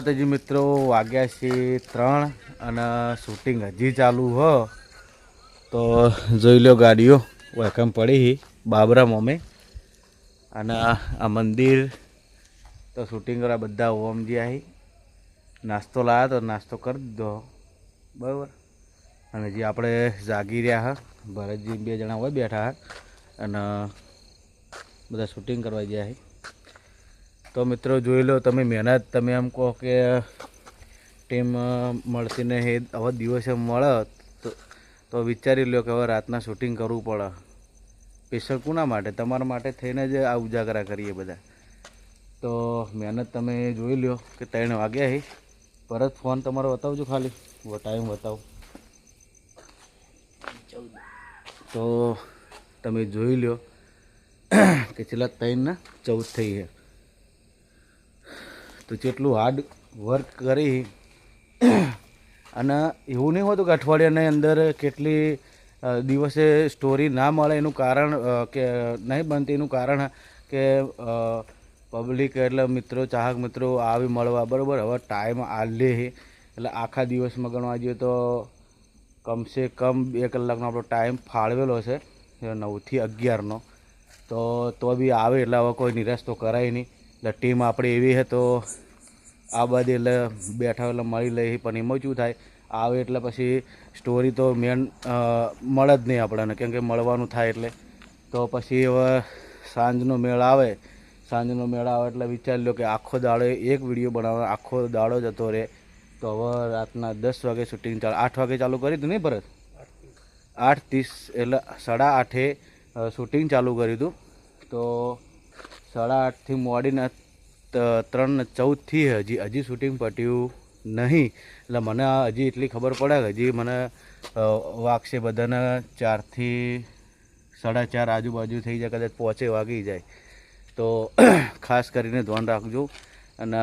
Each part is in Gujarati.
માતાજી મિત્રો, વાગ્યા છે ત્રણ અને શૂટિંગ હજી ચાલુ હો. તો જોઈ લો ગાડીઓ વેલકમ પડી બાબરા મોમે. અને આ મંદિર, તો શૂટિંગ કરવા બધા ઓમ જ્યાં હી. નાસ્તો લાવ્યા તો નાસ્તો કરી દીધો. બરાબર. અને જે આપણે જાગી રહ્યા હા, ભરતજી બે જણા હોય બેઠા અને બધા શૂટિંગ કરવા ગયા હી. તો મિત્રો જોઈ લો તમે મહેનત તમે એમ કહો કે ટીમ અ, એ નહીં હવે દિવસે મળે તો વિચારી લો કે હવે રાતના શૂટિંગ કરવું પડે. સ્પેશિયલ કોના માટે? તમારા માટે થઈને જ આ ઉજાગરા કરીએ બધા. તો મહેનત તમે જોઈ લો કે ત્રણ વાગ્યા હી. પરત ફોન તમારો બતાવજો ખાલી. ટાઈમ બતાવો. તો તમે જોઈ લો કે છેલ્લા ત્રણના ચૌદ થઈ છે. તો જેટલું હાર્ડ વર્ક કરી અને એવું નહીં હોતું કે અઠવાડિયાની અંદર કેટલી દિવસે સ્ટોરી ના મળે એનું કારણ કે નહીં બનતી એનું કારણ કે પબ્લિક એટલે મિત્રો, ચાહક મિત્રો આવી મળવા. બરાબર? હવે ટાઈમ આલે એટલે આખા દિવસમાં ગણવા જઈએ તો કમસે કમ બે કલાકનો આપણો ટાઈમ ફાળવેલો છે નવથી અગિયારનો. તો તો બી આવે એટલે હવે કોઈ નિરાશ તો કરાય નહીં. એટલે ટીમ આપણી એવી છે તો આ બધી એટલે બેઠા એટલે મળી લઈ પણ એમાં શું થાય? આવે એટલે પછી સ્ટોરી તો મેન મળે જ નહીં આપણને, કેમ કે મળવાનું થાય એટલે. તો પછી હવે સાંજનો મેળ આવે, સાંજનો મેળ આવે એટલે વિચારી લો કે આખો દાડો એક વીડિયો બનાવવાનો, આખો દાડો જતો રહે તો હવે રાતના દસ વાગે શૂટિંગ ચાલુ. આઠ વાગે ચાલુ કરી હતું નહીં ભરત? આઠ ત્રીસ એટલે સાડા આઠે શૂટિંગ ચાલુ કર્યું હતું તો સાડા આઠથી મોડીને ત્રણ ચૌદથી હજી હજી શૂટિંગ પટ્યું નહીં. એટલે મને હજી એટલી ખબર પડે હજી મને વાગશે બધાને ચારથી સાડા ચાર આજુબાજુ થઈ જાય, કદાચ પહોંચે વાગી જાય. તો ખાસ કરીને ધ્યાન રાખજો. અને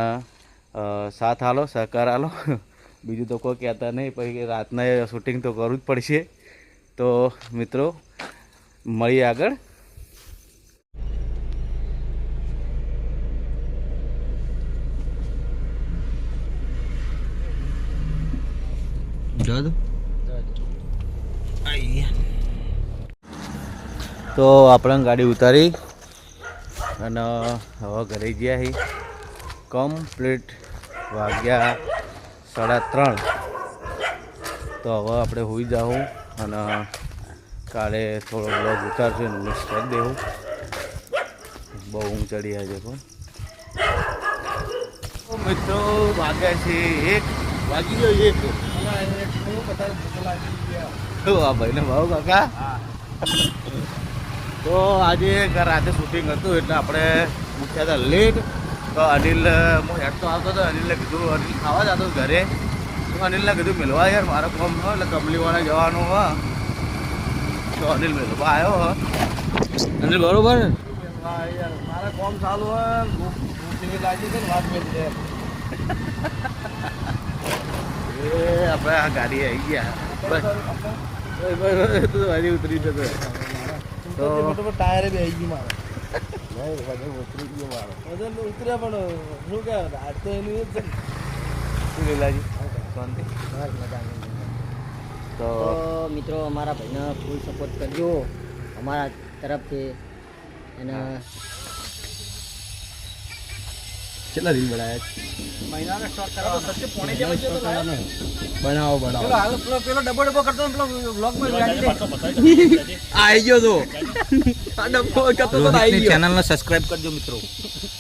સાથ હાલો સહકાર હાલો બીજું તો કોઈ કહેતા નહીં, પછી રાતના શૂટિંગ તો કરવું જ પડશે. તો મિત્રો, મળીએ આગળ. તો આપણે ગાડી ઉતારી અને હવે ઘરે ગયા હી. કમ્પ્લીટ વાગ્યા સાડા ત્રણ. તો હવે આપણે હોઈ જાઉં અને કાલે થોડો બ્લોગ ઉતારશે અને મિક્સ કરી દેવું બહુ ઊંઘ ચડી આજે પણ. મિત્રો વાગ્યા છે એક. વાગી ગયો એક તો આ ભાઈને ભાવ કાકા તો આજે રાતે શૂટિંગ હતું એટલે આપણે મૂક્યા હતા લેટ તો અનિલ હું હેડ તો આવતો હતો અનિલને કીધું અનિલ ખાવા જતો ઘરે તો અનિલને કીધું મિલવા યાર મારો કોમ હોય એટલે કમલીવાળા જવાનું હોય તો અનિલ મિલવા આવ્યો હો અનિલ બરોબર મારા કોમ ચાલુ હોય લાગી છે ને વાત મેં છે એ આપણે આ ગાડી આવી ગયા બસ તું હજી ઉતરી જતો તો ટાયર બી આવી ગયું મારે ઉતરી ગયો મારો ઉતર્યા પણ શું કે તો એનું જ તો મિત્રો, અમારા ભાઈને ફૂલ સપોર્ટ કરજો. અમારા તરફથી અને કેટલા રીલ બનાવ્યા. બનાવો બનાવો પેલો હાલ પેલો પેલો ડબ્બો ડબ્બો કરતો પેલો બ્લોગમાં આવી ગયો તો. આ ડબ્બો કરતો તો આવી ગયો. ચેનલને સબસ્ક્રાઇબ કરજો મિત્રો.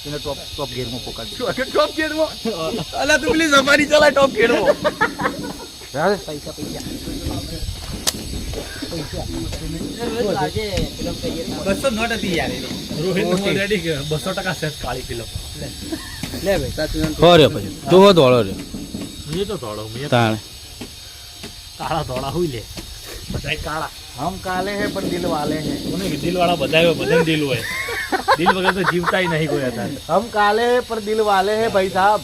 એને ટોપ ટોપ ગેરમાં પોકાડજો ટોપ ગેરમાં અલા તું પેલી સફારી ચલા ટોપ ગેરમાં પૈસા પૈસા. બસો નોટ હતી યાર. બસો ટકા સેટ કાળી ફિલ્મ લે ભાઈ સાચું હો રે પછી. જોવો ધોળો રે મેં તો ધોળો મેં તાણે. કાળા ધોળા હોય લે. બધાય કાળા. હમ કાલે હે પણ દિલ વાલે હે. કોને દિલ વાળા બધાય બધા દિલ હોય. દિલ વગર તો જીવતા નહીં કોઈ હતા હમ કાલે હે પર દિલ વાલે હે ભાઈ સાહેબ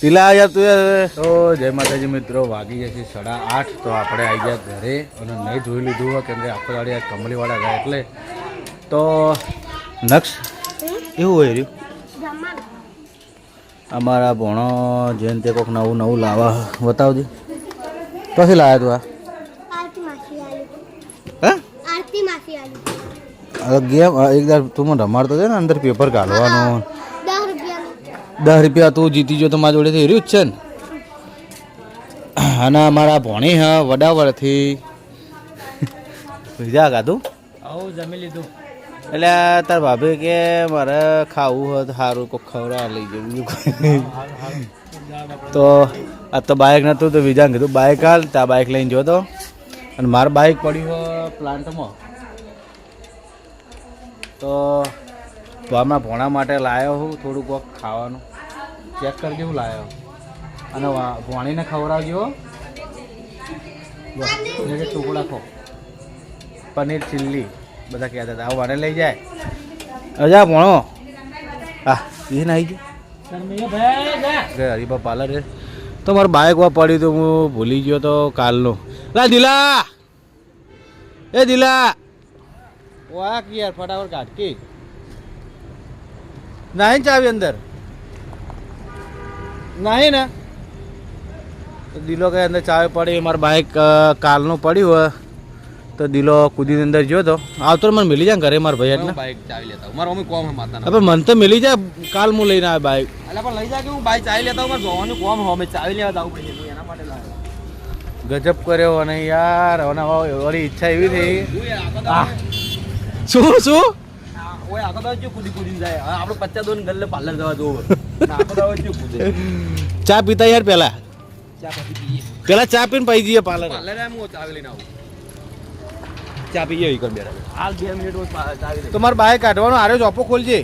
તિલા આવ્યા તું તો જય માતાજી મિત્રો વાગી જશે સાડા આઠ. તો આપણે આવી ગયા ઘરે અને નહીં જોઈ લીધું હોય કેમ કે આખો દાડી કમલીવાળા ગયા એટલે. તો નક્ષ એવું હોય રહ્યું. અમારા ભણો જેમ તે કોઈક નવું નવું લાવા બતાવજો. કશી લાવ્યા તું આરતી માસી આલુ. આ હે? આરતી માસી આલુ. હવે ગેમ એક તું મને રમાડતો છે ને અંદર પેપર કાઢવાનું દસ રૂપિયા તું જીતી જો તો મારા જોડેથી હેર્યું જ છે ને. અને અમારા ભણી હા વડાવરથી. બીજા કાધું આવું જમી લીધું. એટલે તાર ભાભી કે મારે ખાવું હોય તો સારું કોઈ ખવડાવવા લઈ જવું તો આ તો બાઇક નહોતું તો બીજા કીધું બાઇક હાલ ત્યાં બાઇક લઈને જોતો અને મારું બાઇક પડ્યું પ્લાન્ટમાં. તો તો હમણાં ભોણા માટે લાવ્યો હું થોડુંક કોક ખાવાનું. ચેક કરજો હું લાવ્યો અને ભોણીને ખવડાવજો. ટુકડા ખો પનીર ચીલ્લી બધા કહેતા હતા, આવું આને લઈ જાય. અજા ભણો. હા, એ ના આવી ગયો. હરીબા પાર્લર રે તો મારું બાઇક વા પડ્યું તો હું ભૂલી ગયો તો કાલનું. લા, દિલા! એ દિલા! વાક યાર, ફટાફટ કાઢકી નાહી ચાવી અંદર. નાહી ને. દિલો કઈ અંદર ચાવી પડી, મારું બાઇક કાલનું પડ્યું હોય તો દિલો કુદી અંદર જો તો. આવતો મને મિલી જાય ઘરે મારા ભાઈ એટલે. બાઈક ચાવી લેતા મારા મમ્મી કોમ માતા હવે મને તો મિલી જાય કાલ હું લઈને આવે બાઇક એટલે પણ લઈ જા કે હું બાઈક ચાવી લેતા મારે જોવાનું કોમ હો મે ચાવી લેવા જવું પડે એના માટે લાવ્યો ગજબ કર્યો અને યાર હવે ઓલી ઈચ્છા એવી થઈ. શું શું? ઓય આખો કૂદી કૂદીને જાય. આપણે પચાસ દોન ગલ્લે પાર્લર જવા જોવું આખો કૂદે. ચા પીતા યાર પેલા. ચા પછી પીએ. ચા પીને પાઈ જઈએ પાર્લર પાર્લર એમ હું ચાવી લઈને આવું. ચા પીએ ઈ કર હાલ બે મિનિટ તમારે બાઇક કાઢવાનો આરે ચોપો ખોલજે.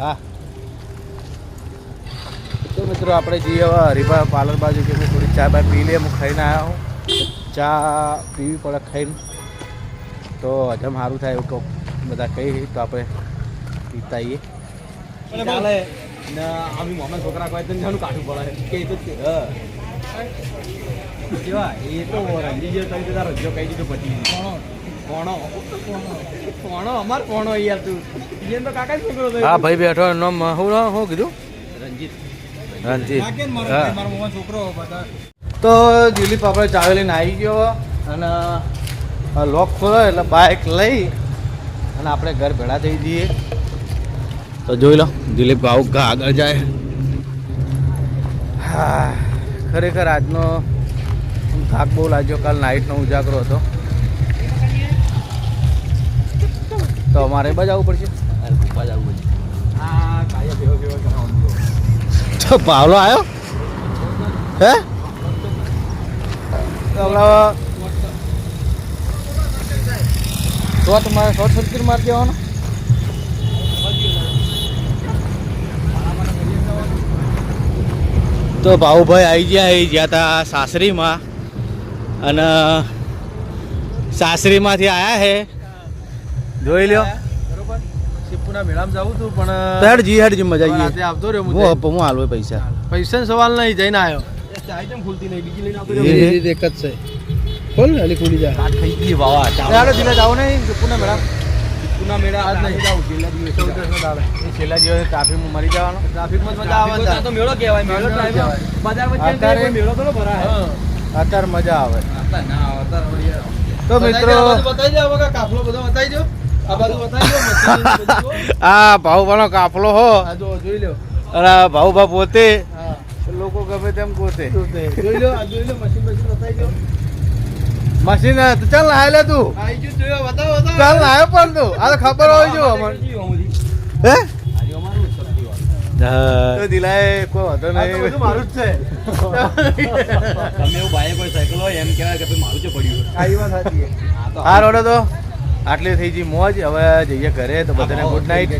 હા. તો મિત્રો આપણે જઈએ હવે હરીભા પાર્લર બાજુ કે થોડી ચા બા પી લે હું ખાઈને આવ્યો હું. ચા પીવી પડે ખાઈને. તો હજમ સારું થાય એવું કહું. બધા કહી તો આપણે પીતા આવીએ ને આવી મોમાં છોકરા તો કાઢવું પડે. કે એ કેવા એ તો રંજી જે તમે તારો રજો કહી દીધો પછી કોણો કોણો અમાર કોણો યાર તું એને તો કાકા છોકરો થયો હા. ભાઈ બેઠો નામ શું શું કીધું રંજીત રંજીત મારો હા. છોકરો બધા. તો દિલીપ આપણે ચાવી લઈને આવી ગયો અને લોક ખોલો એટલે બાઇક લઈ અને આપણે ઘર ભેળા થઈ જઈએ. તો જોઈ લો દિલીપ આવું આગળ જાય. હા. ખરેખર આજનો થાક બહુ લાગ્યો. કાલ નાઇટનો ઉજાગરો હતો. તો અમારે બજાવવું પડશે અરે ભૂપા જવું પછી આ કાયા ભેવો ભેવો કરાવવાનું તો પાવલો આવ્યો હે? તો તમારે શોર્ટ મારે શોર્ટ સર્કિટ મારી દેવાનો. તો ભાઉભાઈ આવી ગયા એ ગયા હતા સાસરીમાં. અને સાસરીમાંથી આવ્યા હે. જોઈ લ્યો. બરોબર. શિપુના મેળામાં જવું તું પણ હેડ જી હેડ જી મજા આવી આવતો રહ્યો હું હું હું હાલવે પૈસા. પૈસા સવાલ નહીં જઈને આવ્યો ચાય કેમ ખુલતી નહીં બીજી લઈને આવતો એક જ છે. ખોલ ને અલી ખુલી જાય ખાઈ ગઈ વાવા ચાલો. દિલે જાવ નહીં પુના મેળા શિપુના મેળા આજ નહીં. જાવ છેલ્લા દિવસે એ છેલ્લા દિવસે ટ્રાફિકમાં મરી જવાનો. ટ્રાફિકમાં મજા આવે તો મેળો કહેવાય મેળો ટાઈમ બજાર વચ્ચે અત્યારે- મેળો તો ભરાય. અત્યારે મજા આવે. ના આવતા તો મિત્રો બતાવી દે હવે કાફલો બધો બતાવી દો. આ. ભાઉભાનો કાફલો હો. આ જો જોઈ લો અરે ભાઉભા પોતે. લોકો ગમે તેમ પોતે જોઈ લો આ જોઈ લો મશીન મશીન બતાવી દો. મશીન તો ચાલ લાય લે તું. આઈ ગયું જોયો બતાવો બતાવો. ચાલ લાયો પણ તું. આ તો ખબર હોય જો અમને. હે? તો દિલાએ કોઈ વાંધો નહીં. મારું જ છે. તમે એવું બાઈક કોઈ સાયકલ હોય એમ કહેવાય કે ભાઈ મારું છે પડ્યું આવી વાત સાચી હા રોડો તો. આટલી થઈ ગઈ મોજ. હવે જઈએ ઘરે તો બધાને ગુડ નાઇટ